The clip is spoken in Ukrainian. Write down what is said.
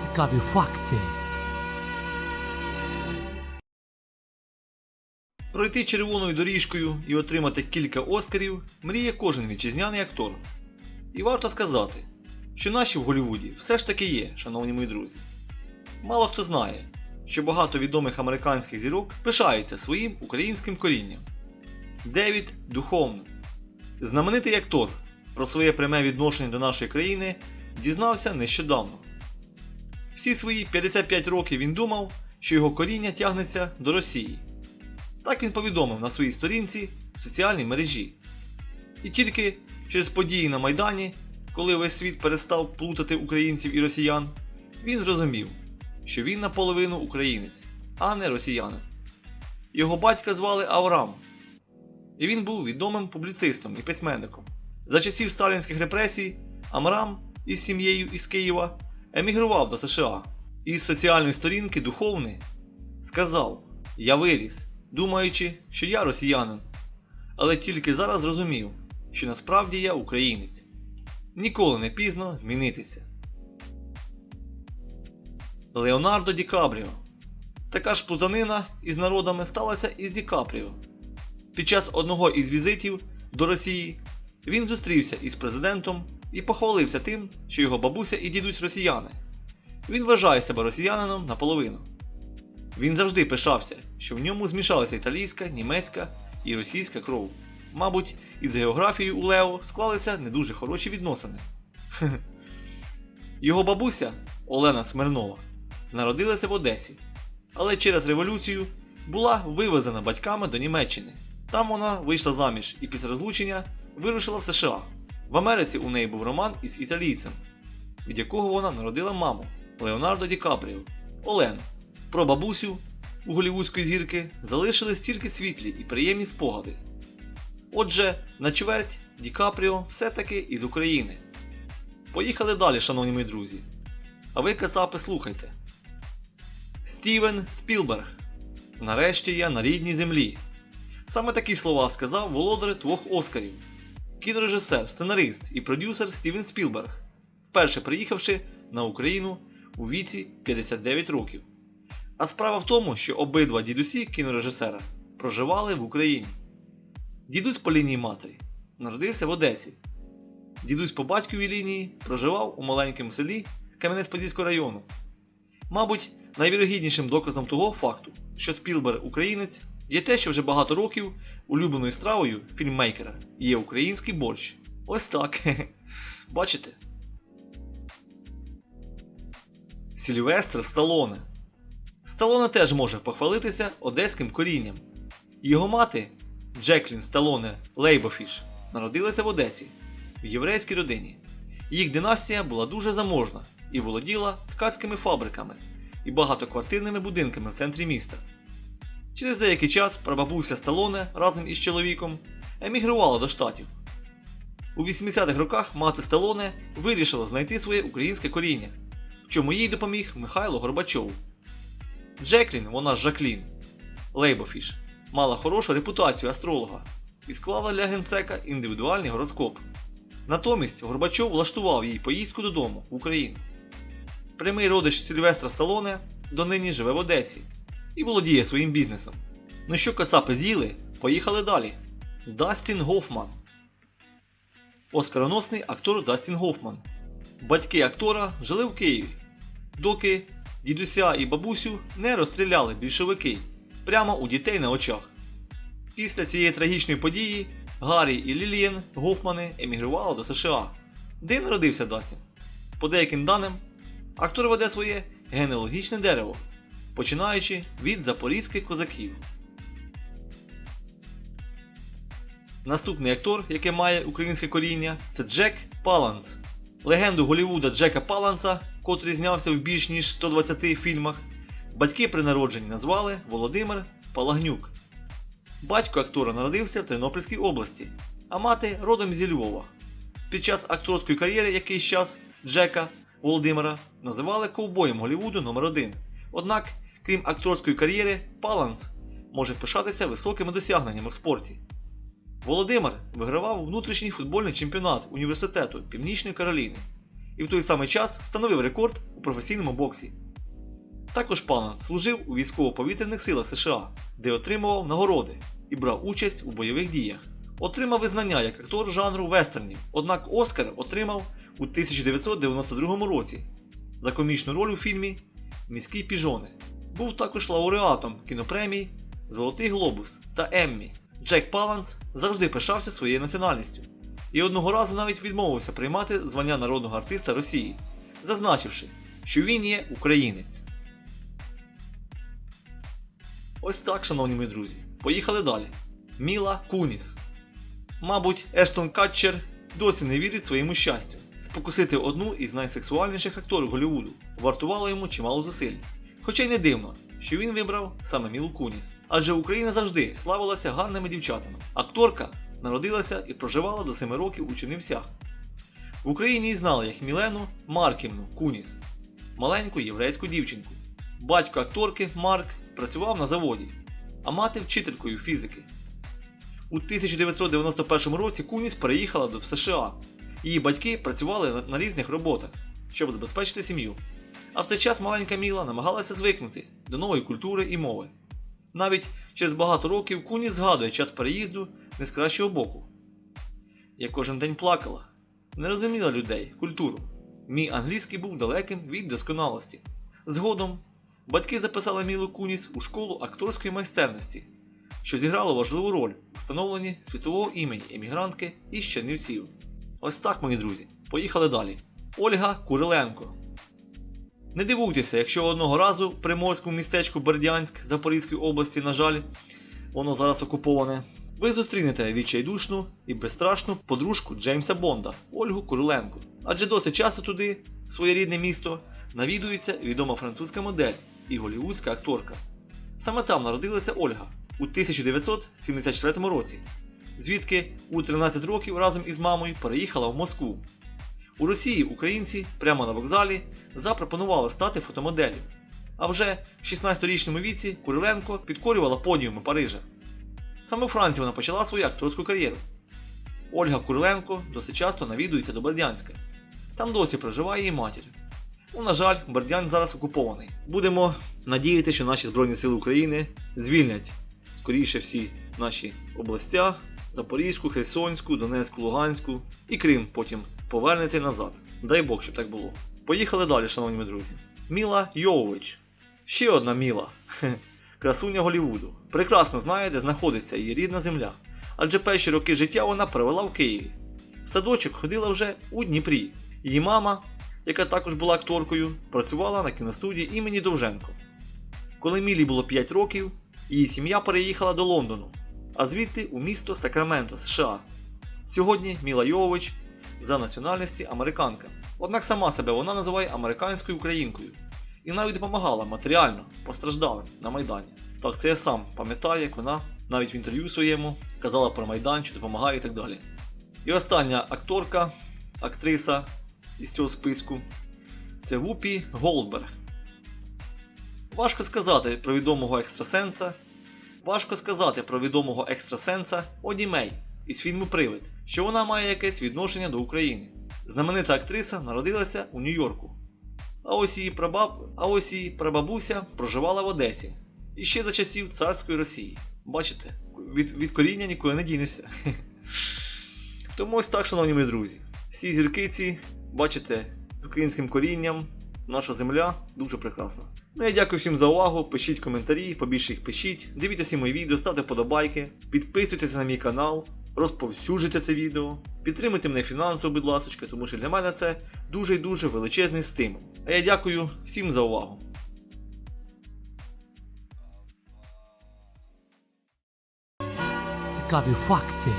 Цікаві факти. Пройти червоною доріжкою і отримати кілька оскарів мріє кожен вітчизняний актор. І варто сказати, що наші в Голлівуді все ж таки є, шановні мої друзі. Мало хто знає, що багато відомих американських зірок пишаються своїм українським корінням. Девід Духовно, знаменитий актор, про своє пряме відношення до нашої країни дізнався нещодавно. Всі свої 55 років він думав, що його коріння тягнеться до Росії. Так він повідомив на своїй сторінці в соціальній мережі. І тільки через події на Майдані, коли весь світ перестав плутати українців і росіян, він зрозумів, що він наполовину українець, а не росіянин. Його батька звали Авраам, і він був відомим публіцистом і письменником. За часів сталінських репресій Амрам із сім'єю із Києва емігрував до США і з соціальної сторінки духовний сказав: Я виріс, думаючи, що я росіянин, але тільки зараз зрозумів, що насправді я українець. Ніколи не пізно змінитися. Леонардо Ді Капріо. Така ж плутанина із народами сталася і з Ді Капріо. Під час одного із візитів до Росії він зустрівся із президентом і похвалився тим, що його бабуся і дідусь росіяни. Він вважає себе росіянином наполовину. Він завжди пишався, що в ньому змішалася італійська, німецька і російська кров. Мабуть, із географією у Лео склалися не дуже хороші відносини. Його бабуся Олена Смирнова народилася в Одесі, але через революцію була вивезена батьками до Німеччини. Там вона вийшла заміж і після розлучення вирушила в США. В Америці у неї був роман із італійцем, від якого вона народила маму Леонардо Ді Капріо, Олену. Про бабусю у голівудської зірки залишились тільки світлі і приємні спогади. Отже, на чверть Ді Капріо все-таки із України. Поїхали далі, шановні мої друзі. А ви, кацапи, слухайте. Стівен Спілберг. Нарешті я на рідній землі. Саме такі слова сказав володар двох Оскарів. Кінорежисер, сценарист і продюсер Стівен Спілберг, вперше приїхавши на Україну у віці 59 років. А справа в тому, що обидва дідусі кінорежисера проживали в Україні. Дідусь по лінії матері народився в Одесі. Дідусь по батьковій лінії проживав у маленькому селі Кам'янець-Подільського району. Мабуть, найвірогіднішим доказом того факту, що Спілберг українець, є те, що вже багато років улюбленою стравою фільммейкера є український борщ. Ось так. Бачите? Сільвестр Сталоне. Сталоне теж може похвалитися одеським корінням. Його мати Джеклін Сталоне Лейбофіш народилася в Одесі в єврейській родині. Їх династія була дуже заможна і володіла ткацькими фабриками і багатоквартирними будинками в центрі міста. Через деякий час прабабуся Сталоне разом із чоловіком емігрувала до штатів. У 80-х роках мати Сталоне вирішила знайти своє українське коріння, в чому їй допоміг Михайло Горбачов. Джеклін, вона Жаклін Лейбофіш, мала хорошу репутацію астролога і склала для генсека індивідуальний гороскоп. Натомість Горбачов влаштував їй поїздку додому в Україну. Прямий родич Сильвестра Сталоне донині живе в Одесі і володіє своїм бізнесом. Ну що касапи з'їли, поїхали далі. Дастін Гофман. Оскароносний актор Дастін Гофман. Батьки актора жили в Києві, доки дідуся і бабусю не розстріляли більшовики прямо у дітей на очах. Після цієї трагічної події Гаррі і Лілієн Гофмани емігрували до США, де народився Дастін. По деяким даним, актор веде своє генеалогічне дерево, починаючи від запорізьких козаків. Наступний актор, який має українське коріння, це Джек Паланс. Легенду Голлівуда Джека Паланса, котрий знявся в більш ніж 120 фільмах, батьки при народженні назвали Володимир Палагнюк. Батько актора народився в Тернопільській області, а мати родом зі Львова. Під час акторської кар'єри якийсь час Джека Володимира називали ковбоєм Голлівуду номер 1 Однак, крім акторської кар'єри, Паланс може пишатися високими досягненнями в спорті. Володимир вигравав внутрішній футбольний чемпіонат університету Північної Кароліни і в той самий час встановив рекорд у професійному боксі. Також Паланс служив у військово-повітряних силах США, де отримував нагороди і брав участь у бойових діях. Отримав визнання як актор жанру вестернів, однак Оскар отримав у 1992 році за комічну роль у фільмі Міські піжони. Був також лауреатом кінопремій Золотий Глобус та Еммі. Джек Паланс завжди пишався своєю національністю і одного разу навіть відмовився приймати звання народного артиста Росії, зазначивши, що він є українець. Ось так, шановні мої друзі. Поїхали далі. Міла Куніс. Мабуть, Ештон Катчер досі не вірить своєму щастю. Спокусити одну із найсексуальніших акторів Голлівуду вартувало йому чимало зусиль. Хоча й не дивно, що він вибрав саме Мілу Куніс. Адже Україна завжди славилася гарними дівчатами. Акторка народилася і проживала до 7 років у Чернівцях. В Україні її знали як Мілену Марківну Куніс, маленьку єврейську дівчинку. Батько акторки Марк працював на заводі, а мати вчителькою фізики. У 1991 році Куніс переїхала до США. Її батьки працювали на різних роботах, щоб забезпечити сім'ю. А в цей час маленька Міла намагалася звикнути до нової культури і мови. Навіть через багато років Куніс згадує час переїзду не з кращого боку. Я кожен день плакала, не розуміла людей, культуру. Мій англійський був далеким від досконалості. Згодом батьки записали Мілу Куніс у школу акторської майстерності, що зіграло важливу роль у встановленні світового імені емігрантки із Чернівців. Ось так, мої друзі. Поїхали далі. Ольга Куриленко. Не дивуйтеся, якщо одного разу в приморському містечку Бердянськ Запорізької області, на жаль, воно зараз окуповане. Ви зустрінете відчайдушну і безстрашну подружку Джеймса Бонда Ольгу Куриленко. Адже досить часто туди, в своє рідне місто, навідується відома французька модель і голівудська акторка. Саме там народилася Ольга у 1974 році, звідки у 13 років разом із мамою переїхала в Москву. У Росії українці прямо на вокзалі запропонували стати фотомоделлю. А вже в 16-річному віці Куриленко підкорювала подіуми Парижа. Саме у Франції вона почала свою акторську кар'єру. Ольга Куриленко досить часто навідується до Бердянська. Там досі проживає її матір. Ну, на жаль, Бердянськ зараз окупований. Будемо надіятися, що наші Збройні Сили України звільнять скоріше всі наші областя Запорізьку, Херсонську, Донецьку, Луганську і Крим потім повернеться назад. Дай Бог, щоб так було. Поїхали далі, шановні друзі. Міла Йовович. Ще одна Міла. Красуня Голівуду. Прекрасно знає, де знаходиться її рідна земля. Адже перші роки життя вона провела в Києві. В садочок ходила вже у Дніпрі. Її мама, яка також була акторкою, працювала на кіностудії імені Довженко. Коли Мілі було 5 років, її сім'я переїхала до Лондону, а звідти у місто Сакраменто, США. Сьогодні Міла Йовович за національності американка. Однак сама себе вона називає американською українкою і навіть допомагала матеріально постраждалим на Майдані. Так, це я сам пам'ятаю, як вона навіть в інтерв'ю своєму казала про Майдан, що допомагає і так далі. І остання акторка, актриса із цього списку це Вупі Голдберг. Важко сказати про відомого екстрасенса. Важко сказати про відомого екстрасенса Оді Мей із фільму Привид, що вона має якесь відношення до України. Знаменита актриса народилася у Нью-Йорку. А ось її прабаб... а ось її прабабуся проживала в Одесі. І ще за часів царської Росії. Бачите, від, від коріння нікуди не дінешся. Тому ось так, шановні мої друзі. Всі зірки ці, бачите, з українським корінням, наша земля дуже прекрасна. Ну я дякую всім за увагу. Пишіть коментарі, побільше їх пишіть. Дивіться мої відео, ставте подобайки, підписуйтесь на мій канал, розповсюджуйте це відео, підтримуйте мене фінансово, будь ласка, тому що для мене це дуже і дуже величезний стимул. А я дякую всім за увагу. Цікаві факти.